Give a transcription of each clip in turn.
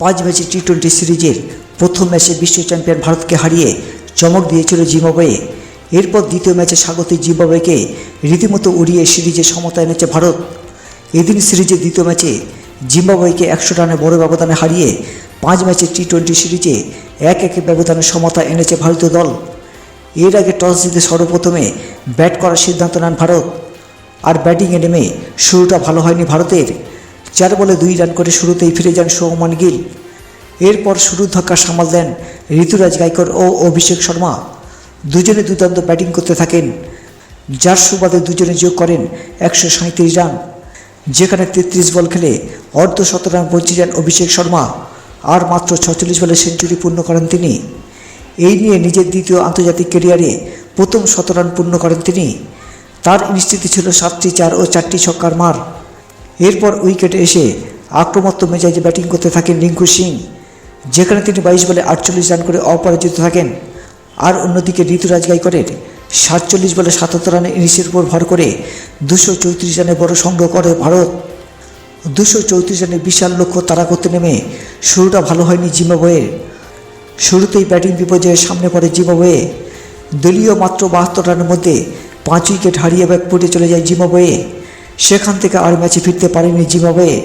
পাঁচ ম্যাচের T twenty সিরিজের প্রথম ম্যাচে বিশ্ব চ্যাম্পিয়ন ভারতকে হারিয়ে চমক দিয়েছিল জিম্বাবুয়ে। এরপর দ্বিতীয় ম্যাচে স্বাগতিক জিম্বাবুয়েকে রীতিমতো উড়িয়ে সিরিজে সমতা এনেছে ভারত। এদিন সিরিজের দ্বিতীয় ম্যাচে জিম্বাবুয়েকে একশো রানে বড় ব্যবধানে হারিয়ে পাঁচ ম্যাচের টি টোয়েন্টি সিরিজে এক এক ব্যবধানে সমতা এনেছে ভারতীয় দল। এর আগে টস জিতে সর্বপ্রথমে ব্যাট করার সিদ্ধান্ত নেন ভারত। আর ব্যাটিংয়ে নেমে শুরুটা ভালো হয়নি ভারতের। চার বলে দুই রান করে শুরুতেই ফিরে যান সৌমান গিল। এরপর শুরুর ধাক্কা সামাল দেন ঋতুরাজ গাইকর ও অভিষেক শর্মা। দুজনে দুর্দান্ত ব্যাটিং করতে থাকেন, যার সুবাদে দুজনে যোগ করেন একশো সাঁত্রিশ রান। যেখানে তেত্রিশ বল খেলে অর্ধ শত রান পৌঁছে যান অভিষেক শর্মা, আর মাত্র ছচল্লিশ বলে সেঞ্চুরি পূর্ণ করেন তিনি। এই নিয়ে নিজের দ্বিতীয় আন্তর্জাতিক ক্যারিয়ারে প্রথম শত রান পূর্ণ করেন তিনি। তার ইনিংসটিতে ছিল সাতটি চার ও চারটি ছক্কার মার। এরপর উইকেটে এসে আক্রমত্ত মেজাজে ব্যাটিং করতে থাকেন রিঙ্কু সিং। যেখানে তিনি বাইশ বলে আটচল্লিশ রান করে অপরাজিত থাকেন। আর অন্যদিকে ঋতুরাজ গাইকরের সাতচল্লিশ বলে সাতাত্তর রানের ইনিংসের উপর ভর করে দুশো চৌত্রিশ রানে বড় সংগ্রহ করে ভারত। দুশো চৌত্রিশ রানের বিশাল লক্ষ্য তারা করতে নেমে শুরুটা ভালো হয়নি জিম্বাবুয়ের। শুরুতেই ব্যাটিং বিপর্যয়ের সামনে পড়ে জিম্বাবুয়ে। দলীয় মাত্র বাহাত্তর রানের মধ্যে পাঁচ উইকেট হারিয়ে ব্যাক পড়ে চলে যায় জিম্বাবুয়ে। সেখান থেকে আর ম্যাচে ফিরতে পারেনি জিম্বাবুয়ে।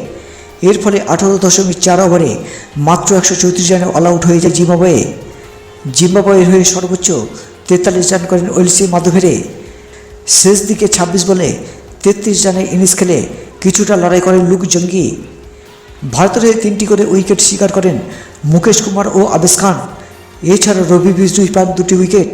এর ফলে আঠারো দশমিক চার ওভারে মাত্র একশো চৌত্রিশ রানে অল আউট হয়ে যায় জিম্বাবুয়ে। জিম্বাবুয়ের হয়ে সর্বোচ্চ তেতাল্লিশ রান করেন ওয়েলসি মাধবেরে শেষ দিকে ২৬ বলে তেত্রিশ রানের ইনিংস খেলে কিছুটা লড়াই করেন লুক জঙ্গি। ভারতের হয়ে তিনটি করে উইকেট শিকার করেন মুকেশ কুমার ও আবেশ খান। এছাড়া রবি বিষ্ণু পান দুটি উইকেট।